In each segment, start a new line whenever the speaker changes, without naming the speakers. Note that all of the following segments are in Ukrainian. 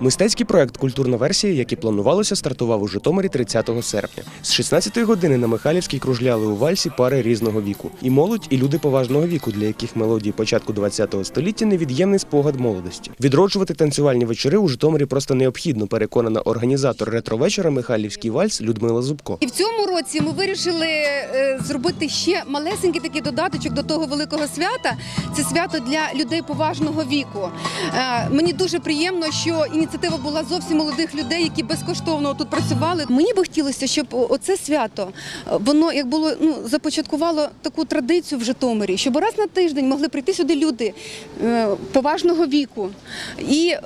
Мистецький проект Культурна версія, як і планувалося, стартував у Житомирі 30 серпня. З 16 години на Михайлівській кружляли у вальсі пари різного віку. І молодь, і люди поважного віку, для яких мелодії початку 20 століття невід'ємний спогад молодості. Відроджувати танцювальні вечори у Житомирі просто необхідно, переконана організатор ретровечора Михайлівський вальс Людмила Зубко.
І в цьому році ми вирішили е, зробити ще малесенький такий додаточок до того великого свята. Це свято для людей поважного віку. Е, Мені дуже приємно, що ініціатива була зовсім молодих людей, які безкоштовно тут працювали. Мені би хотілося, щоб оце свято е, воно як було ну започаткувало таку традицію в Житомирі, щоб раз на тиждень могли прийти сюди люди е, поважного віку і.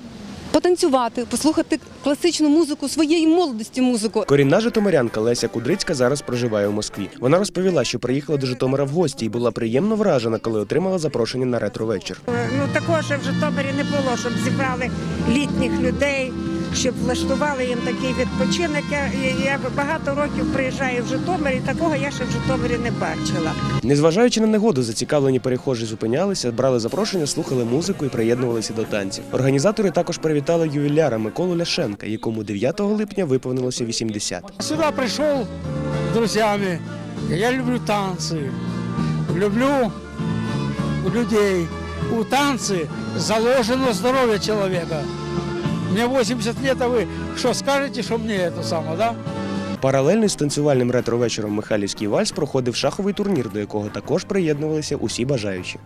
Потанцювати, послухати класичну музику своєї молодості музику.
Корінна житомирянка Леся Кудрицька зараз проживає у Москві. Вона розповіла, що приїхала до Житомира в гості і була приємно вражена, коли отримала запрошення на ретровечір.
Ну такого ще в Житомирі не було, щоб зібрали літніх людей, щоб влаштували їм такий відпочинок. Я, я багато років приїжджаю в Житомир, і такого я ще в Житомирі не бачила.
Незважаючи на негоду, зацікавлені перехожі зупинялися, брали запрошення, слухали музику і приєднувалися до танців. Організатори також привітали ювіляра Миколу Ляшенка, якому 9 липня виповнилося 80.
Сюда пришел с друзьями. Я люблю танцы. Люблю людей. У танцы заложено здоровье человека. Мне 80 лет, а вы что скажете, что мне это самое, да?
Паралельно з танцювальним ретро-вечором Михайлівський вальс проходив шаховий турнір, до якого також приєднувалися усі бажаючі.